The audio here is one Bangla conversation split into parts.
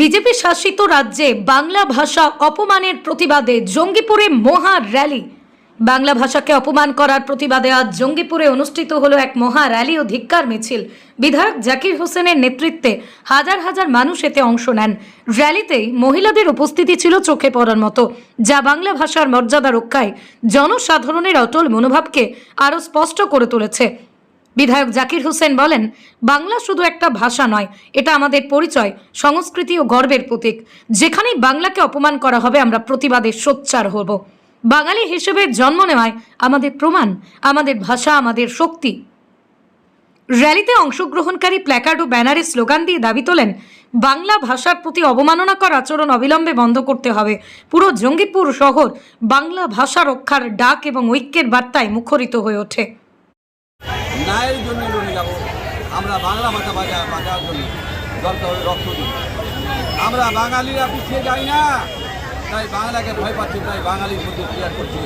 বিজেপি শাসিত রাজ্যে বাংলা ভাষা অপমানের প্রতিবাদে জঙ্গিপুরে মহা র্যালি। বাংলা ভাষাকে অপমান করার প্রতিবাদে আজ জঙ্গিপুরে অনুষ্ঠিত হলো এক মহা র্যালি ও ধিক্কার মিছিল। বিধায়ক জাকির হোসেনের নেতৃত্বে হাজার হাজার মানুষ এতে অংশ নেন। র্যালিতেই মহিলাদের উপস্থিতি ছিল চোখে পড়ার মতো, যা বাংলা ভাষার মর্যাদা রক্ষায় জনসাধারণের অটল মনোভাবকে আরও স্পষ্ট করে তুলেছে। বিধায়ক জাকির হোসেন বলেন, বাংলা শুধু একটা ভাষা নয়, এটা আমাদের পরিচয়, সংস্কৃতি ও গর্বের প্রতীক। যেখানেই বাংলাকে অপমান করা হবে, আমরা প্রতিবাদে সোচ্চার হব। বাঙালি হিসেবে জন্ম নেওয়ায় আমাদের প্রমাণ, আমাদের ভাষা, আমাদের শক্তি। র্যালিতে অংশগ্রহণকারী প্ল্যাকার্ড ও ব্যানারে স্লোগান দিয়ে দাবি তোলেন, বাংলা ভাষার প্রতি অবমাননাকর আচরণ অবিলম্বে বন্ধ করতে হবে। পুরো জঙ্গিপুর শহর বাংলা ভাষা রক্ষার ডাক এবং ঐক্যের বার্তায় মুখরিত হয়ে ওঠে। ন্যায়ের জন্য লড়ে যাব। আমরা বাংলা ভাষা বাজা বাজার জন্য দরকার রক্ত দিই। আমরা বাঙালিরা পিছিয়ে যাই না। তাই বাংলাকে ভয় পাচ্ছে, তাই বাঙালির মধ্যে ক্লিয়ার করছে।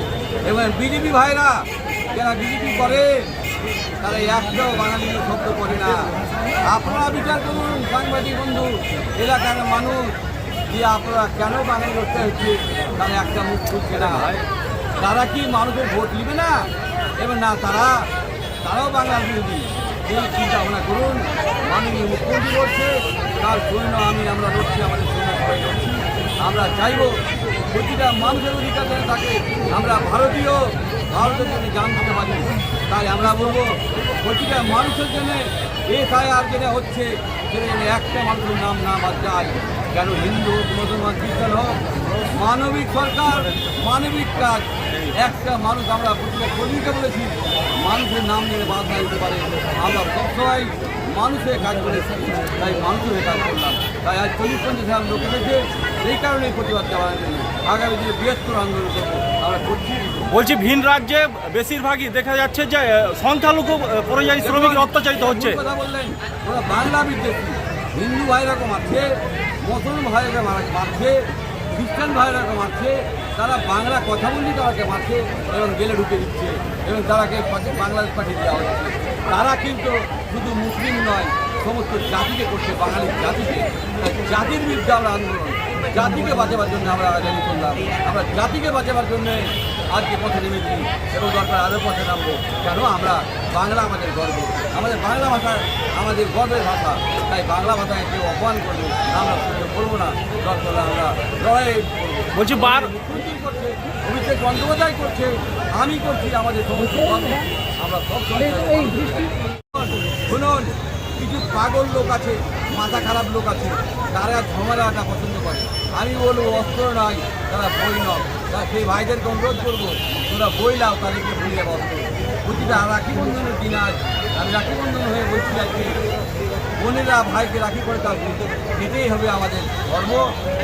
এবং বিজেপি ভাইরা, যারা বিজেপি করে, তারা একটাও বাঙালি শব্দ করে না। আপনারা বিচার করুন, সাংবাদিক বন্ধু, এলাকার মানুষ, যে আপনারা কেন বাঙালি করতে হচ্ছে, তারা একটা মুখ খুলছে না। তারা কি মানুষের ভোট নিবে না? এবং না তারা তারাও বাংলার বিরোধী। এই চিন্তা ভাবনা করুন, মাননীয় মুখ্যমন্ত্রী করছে, তার জন্য আমি, আমরা লড়ছি, আমাদের সবাই লড়ছি। আমরা চাইব প্রতিটা মানুষের অধিকার যেন থাকে। আমরা ভারতীয়, ভারতের জন্য জান দিতে পারি। তাই আমরা বলব, প্রতিটা মানুষের জন্য এসআইআর যেটা হচ্ছে, সেটা যেন একটা মানুষের নাম না বাদ যায়। কেন হিন্দু হোক মুসলমান, খ্রিস্টান হোক মানবিক সরকার মানবিক কাজ। একটা মানুষ আমরা প্রতিটা কর্মীকে বলেছি মানুষের নাম নিয়ে বাদ না দিতে পারে। আমরা সবসময় মানুষের কাজ করেছি তাই মানুষের কাজ করলাম। তাই আজ চল্লিশ পঞ্চাশ হাজার লোক এসেছে সেই কারণেই প্রতিবাদ জানানোর জন্য আগামী দিনে বৃহত্তর আন্দোলন করব। আমরা করছি। বলছি ভিন রাজ্যে বেশিরভাগই দেখা যাচ্ছে যে সংখ্যালঘু পরিযায়ী শ্রমিক অত্যাচারিত হচ্ছে। কথা বললেন ওরা বাংলা বিদ্বেষী। হিন্দু ভাইরাকে মারছে মুসলমান ভাইরাকে মারা- মারছে খ্রিস্টান ভাইরাকে মারছে, তারা বাংলা কথা বললেই তারাকে মারছে, এবং গেলে ঢুকে দিচ্ছে, এবং তারাকে বাংলাদেশ পাঠিয়ে দেওয়া হচ্ছে। তারা কিন্তু শুধু মুসলিম নয়, সমস্ত জাতিকে করছে, বাঙালি জাতিকে। জাতির বিরুদ্ধে আমরা আন্দোলন, জাতিকে বাঁচাবার জন্য আমরা র্যালি করলাম আমরা জাতিকে বাঁচাবার জন্য আজকে পথে নেমেছি এবং দরকার আরও পথে নামবো। কেন? আমরা বাংলা আমাদের গর্ব। আমাদের বাংলা ভাষা আমাদের গর্বের ভাষা। তাই বাংলা ভাষায় কেউ অপমান করবে আমরা করব না। দরকার আমরা লড়াই বলছি বার মুখ্যমন্ত্রী করছে অভিষেক বন্দ্যোপাধ্যায় করছে আমি করছি আমাদের সমস্ত আমরা সব সময় শুনুন। কিছু পাগল লোক আছে, মাথা খারাপ লোক আছে, তারা ঝামেলাটা পছন্দ করে। আমি বলব, অস্ত্র নয়, তারা বই নয় তারা সেই ভাইদেরকে অনুরোধ করব তোরা বই নাও, তাদেরকে বইয়ে অস্ত্র প্রতিটা রাখি বন্ধনের দিন আজ। আমি রাখি বন্ধন হয়ে বলছি আজকে, বোনেরা ভাইকে রাখি করে থাকবে এটাই হবে আমাদের ধর্ম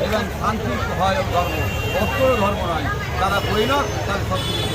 এবং শান্তি হয় ধর্ম। অস্ত্র ধর্ম নয়, তারা বই নয় তারা সব কিছু